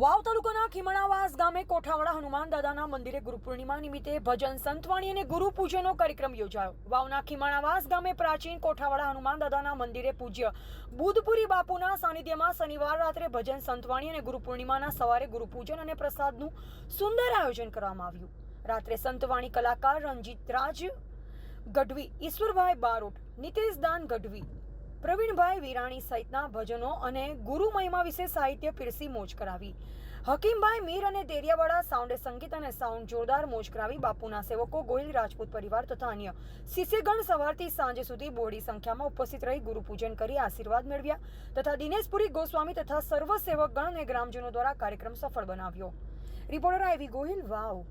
વાવ તાલુકાના ખીમણાવાસ ગામે કોઠાવાડા હનુમાન દાદાના મંદિરે ગુરુ પૂર્ણિમા નિમિત્તે ભજન સંતવાણી અને ગુરુ પૂજનનો કાર્યક્રમ યોજાયો. વાવના ખીમણાવાસ ગામે પ્રાચીન કોઠાવાડા હનુમાન દાદાના મંદિરે પૂજ્ય બુધપુરી બાપુના સાનિધ્યમાં શનિવાર રાત્રે ભજન સંતવાણી અને ગુરુ પૂર્ણિમાના સવારે ગુરુ પૂજન અને પ્રસાદનું સુંદર આયોજન કરવામાં આવ્યું. રાત્રે સંતવાણી કલાકાર રણજીત રાજ ગઢવી, ઈશ્વરભાઈ બારોટ, નિતેશ દાન ગઢવી પ્રવીણભાઈ વિરાણી સહિતના ભજનો અને ગુરુ મહિમા વિશે સાહિત્ય પીરસી મોજ કરાવી. હકીમભાઈ મીર અને દેરિયાવાળા સાઉન્ડે સંગીત અને સાઉન્ડ જોરદાર મોજ કરાવી. બાપુના સેવકો ગોહિલ રાજપૂત પરિવાર તથા અન્ય શિષ્યગણ સવારથી સાંજે સુધી બોડી સંખ્યામાં ઉપસ્થિત રહી ગુરુપૂજન કરી આશીર્વાદ મેળવ્યા તથા દિનેશપુરી ગોસ્વામી તથા સર્વ સેવકગણ અને ગ્રામજનો દ્વારા કાર્યક્રમ સફળ બનાવ્યો. Reporter I V Gohil, Vav.